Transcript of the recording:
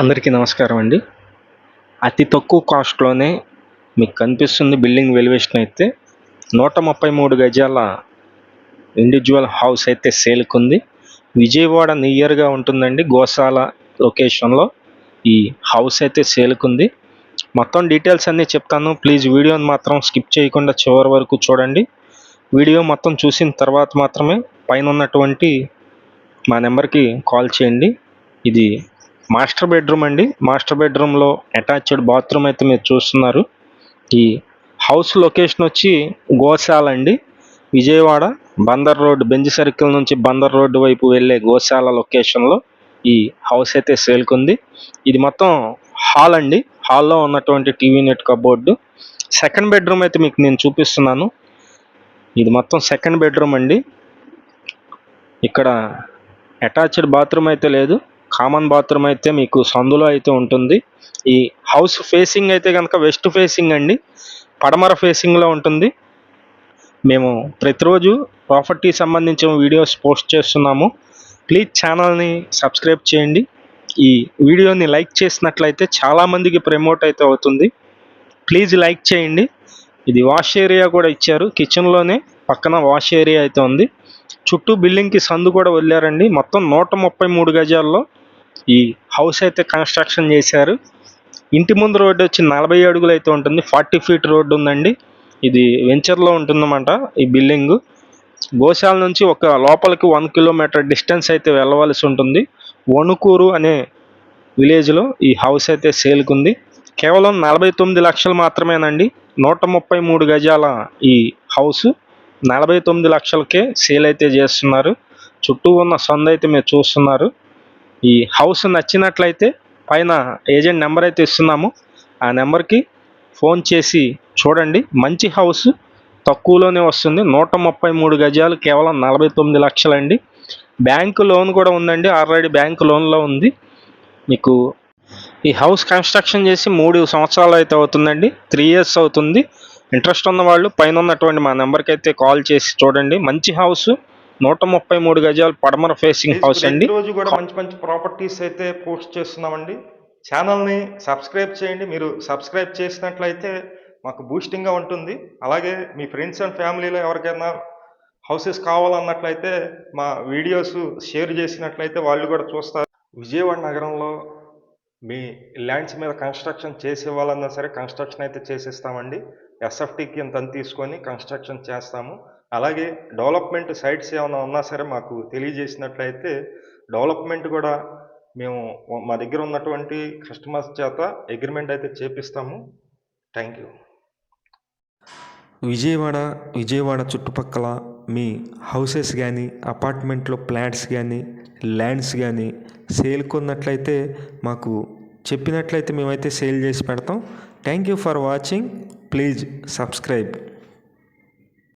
అందరికీ నమస్కారం అండి. అతి తక్కువ కాస్ట్లోనే మీకు కనిపిస్తుంది బిల్డింగ్ వెలివేషన్ అయితే. నూట ముప్పై మూడు గజాల ఇండివిజువల్ హౌస్ అయితే సేల్కుంది విజయవాడ నియర్గా ఉంటుందండి గోశాల లొకేషన్లో ఈ హౌస్ అయితే సేల్కుంది మొత్తం డీటెయిల్స్ అన్నీ చెప్తాను. ప్లీజ్ వీడియోని మాత్రం స్కిప్ చేయకుండా చివరి వరకు చూడండి. వీడియో మొత్తం చూసిన తర్వాత మాత్రమే పైన ఉన్నటువంటి మా నెంబర్కి కాల్ చేయండి. ఇది మాస్టర్ బెడ్రూమ్ అండి. మాస్టర్ బెడ్రూమ్లో అటాచ్డ్ బాత్రూమ్ అయితే మీరు చూస్తున్నారు. ఈ హౌస్ లొకేషన్ వచ్చి గోశాల అండి. Vijayawada Bandar road Benz circle నుంచి బందర్ రోడ్డు వైపు వెళ్ళే గోశాల లొకేషన్లో ఈ హౌస్ అయితే సేల్కుంది. ఇది మొత్తం హాల్ అండి. హాల్లో ఉన్నటువంటి TV net cupboard. Second bedroom అయితే మీకు నేను చూపిస్తున్నాను. ఇది మొత్తం సెకండ్ బెడ్రూమ్ అండి. ఇక్కడ అటాచ్డ్ బాత్రూమ్ అయితే లేదు. కామన్ బాత్రూమ్ అయితే మీకు సందులో అయితే ఉంటుంది. ఈ హౌస్ ఫేసింగ్ అయితే కనుక వెస్ట్ ఫేసింగ్ అండి. పడమర ఫేసింగ్లో ఉంటుంది. మేము ప్రతిరోజు ప్రాపర్టీ సంబంధించిన వీడియోస్ పోస్ట్ చేస్తున్నాము. ప్లీజ్ ఛానల్ని సబ్స్క్రైబ్ చేయండి. ఈ వీడియోని లైక్ చేసినట్లయితే చాలామందికి ప్రమోట్ అయితే అవుతుంది. ప్లీజ్ లైక్ చేయండి. ఇది వాష్ ఏరియా కూడా ఇచ్చారు. కిచెన్లోనే పక్కన వాష్ ఏరియా అయితే ఉంది. చుట్టూ బిల్డింగ్కి సందు కూడా వదిలారండి. మొత్తం నూట ముప్పై మూడు గజాల్లో ఈ హౌస్ అయితే కన్స్ట్రక్షన్ చేశారు. ఇంటి ముందు రోడ్డు వచ్చి నలభై అడుగులు అయితే ఉంటుంది. ఫార్టీ ఫీట్ రోడ్డు ఉందండి. ఇది వెంచర్లో ఉంటుందన్నమాట ఈ బిల్డింగ్ గోశాల నుంచి ఒక లోపలికి వన్ కిలోమీటర్ డిస్టెన్స్ అయితే వెళ్ళవలసి ఉంటుంది. వణుకూరు అనే విలేజ్లో ఈ హౌస్ అయితే సేల్కుంది కేవలం నలభై తొమ్మిది లక్షలు మాత్రమేనండి. నూట ముప్పై మూడు గజాల ఈ హౌస్ నలభై తొమ్మిది లక్షలకే సేల్ అయితే చేస్తున్నారు. చుట్టూ ఉన్న సొంత అయితే మీరు చూస్తున్నారు. ఈ హౌస్ నచ్చినట్లయితే పైన ఏజెంట్ నెంబర్ అయితే ఇస్తున్నాము. ఆ నెంబర్కి ఫోన్ చేసి చూడండి. మంచి హౌస్ తక్కువలోనే వస్తుంది. నూట ముప్పై మూడు గజాలు కేవలం నలభై తొమ్మిది లక్షలండి. బ్యాంకు లోన్ కూడా ఉందండి. ఆల్రెడీ బ్యాంకు లోన్లో ఉంది. మీకు ఈ హౌస్ కన్స్ట్రక్షన్ చేసి మూడు సంవత్సరాలు అయితే అవుతుందండి. త్రీ ఇయర్స్ అవుతుంది. ఇంట్రెస్ట్ ఉన్న వాళ్ళు పైన ఉన్నటువంటి మా నెంబర్కి అయితే కాల్ చేసి చూడండి. మంచి హౌస్ నూట ముప్పై మూడు గజాలు పడమర ఫేసింగ్ హౌస్ అండి. రోజు కూడా మంచి మంచి ప్రాపర్టీస్ అయితే పోస్ట్ చేస్తున్నామండి. ఛానల్ని సబ్స్క్రైబ్ చేయండి. మీరు సబ్స్క్రైబ్ చేసినట్లయితే మాకు బూస్టింగ్గా ఉంటుంది. అలాగే మీ ఫ్రెండ్స్ అండ్ ఫ్యామిలీలో ఎవరికైనా హౌసెస్ కావాలన్నట్లయితే మా వీడియోస్ షేర్ చేసినట్లయితే వాళ్ళు కూడా చూస్తారు. విజయవాడ నగరంలో మీ ల్యాండ్స్ మీద కన్స్ట్రక్షన్ చేసే వాళ్ళన్నా సరే కన్స్ట్రక్షన్ అయితే చేసేస్తామండి. ఎస్ఎఫ్టీకి ఇంత తీసుకొని కన్స్ట్రక్షన్ చేస్తాము. అలాగే డెవలప్మెంట్ సైట్స్ ఏమైనా ఉన్నా సరే మాకు తెలియజేసినట్లయితే డెవలప్మెంట్ కూడా మేము మా దగ్గర ఉన్నటువంటి కస్టమర్స్ చేత అగ్రిమెంట్ అయితే చేపిస్తాము. Thank you. విజయవాడ విజయవాడ చుట్టుపక్కల మీ హౌసెస్ కానీ అపార్ట్మెంట్లో ఫ్లాట్స్ కానీ ల్యాండ్స్ కానీ సేల్ కొన్నట్లయితే మాకు చెప్పినట్లయితే మేమైతే సేల్ చేసి పెడతాం. Thank you for watching. Please subscribe.